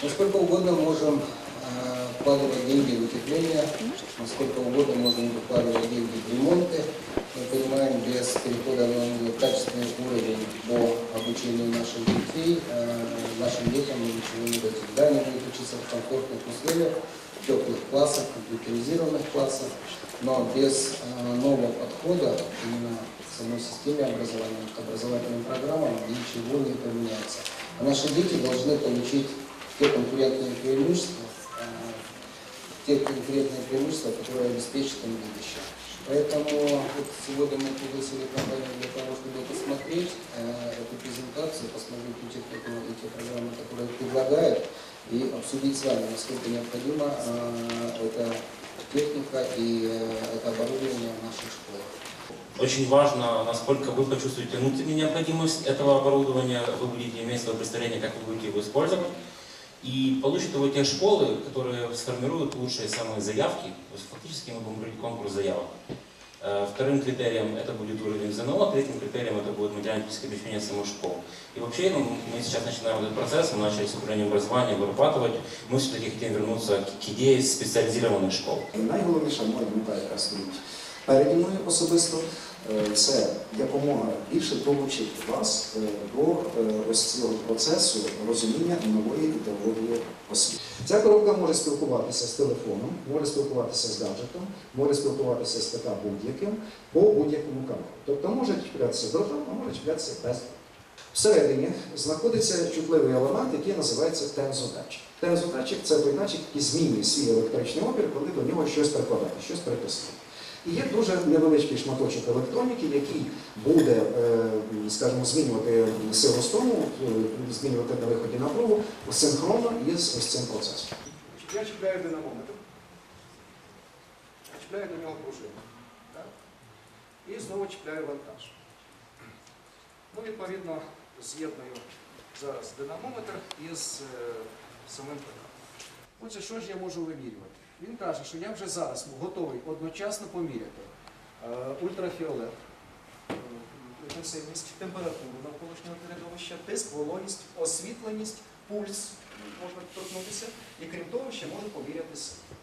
Мы сколько угодно можем э, вкладывать деньги в утепление, мы сколько угодно можем вкладывать деньги в ремонты. Мы понимаем, без перехода на качественный уровень по обучению наших детей, э, нашим детям мы ничего не дадим. Да, они будут учиться в комфортных условиях, в теплых классах, в компьютеризированных классах, но без э, нового подхода именно к самой системе образования, к образовательным программам ничего не поменяется. А наши дети должны получить те конкурентные преимущества, э, те конкурентные преимущества, которые обеспечат им будущее. Поэтому вот сегодня мы пригласили компанию для того, чтобы посмотреть э, эту презентацию, посмотреть ту технику и программы, которые предлагают, и обсудить с вами, насколько необходима э, эта техника и это оборудование в наших школах. Очень важно, насколько вы почувствуете внутреннюю необходимость этого оборудования, вы будете иметь свое представление, как вы будете его использовать. И получат его те школы, которые сформируют лучшие самые заявки. То есть фактически мы будем проводить конкурс заявок. Э, Вторым критерием это будет уровень ЗНО, третьим критерием это будет материально-техническое обеспечение самой школы. И вообще ну, мы сейчас начинаем этот процесс, мы начали с управлением образования вырабатывать. Мы все-таки хотим вернуться к к идее специализированных школ. Найголовніша моя мета, яка стоїть переді мною особисто, е, це якомога більше долучити вас е, до е, ось цього процесу розуміння нової ідеології освіти. Ця коробка може спілкуватися з телефоном, може спілкуватися з гаджетом, може спілкуватися з ПК будь-яким по будь-якому каналу. Тобто може чіплятися дротом, а може чіплятися без. Всередині знаходиться чутливий елемент, який називається тензодатчик. Тензодатчик це той датчик, який змінює свій електричний опір, коли до нього щось перекладати, щось переписати. І є дуже невеличкий шматочок електроніки, який буде, е, скажімо, змінювати силу струму, е, змінювати на виході напругу синхронно із ось цим процесом. Я чіпляю динамометр, чіпляю до нього пружину. І знову чіпляю вантаж. Ну, відповідно, з'єдную зараз динамометр із е, самим ПК. Отже, що ж я можу вимірювати? Він каже, що я вже зараз готовий одночасно поміряти е, ультрафіолет, е, інтенсивність, температуру навколишнього середовища, тиск, вологість, освітленість, пульс можна торкнутися. І крім того, ще можу поміряти силу.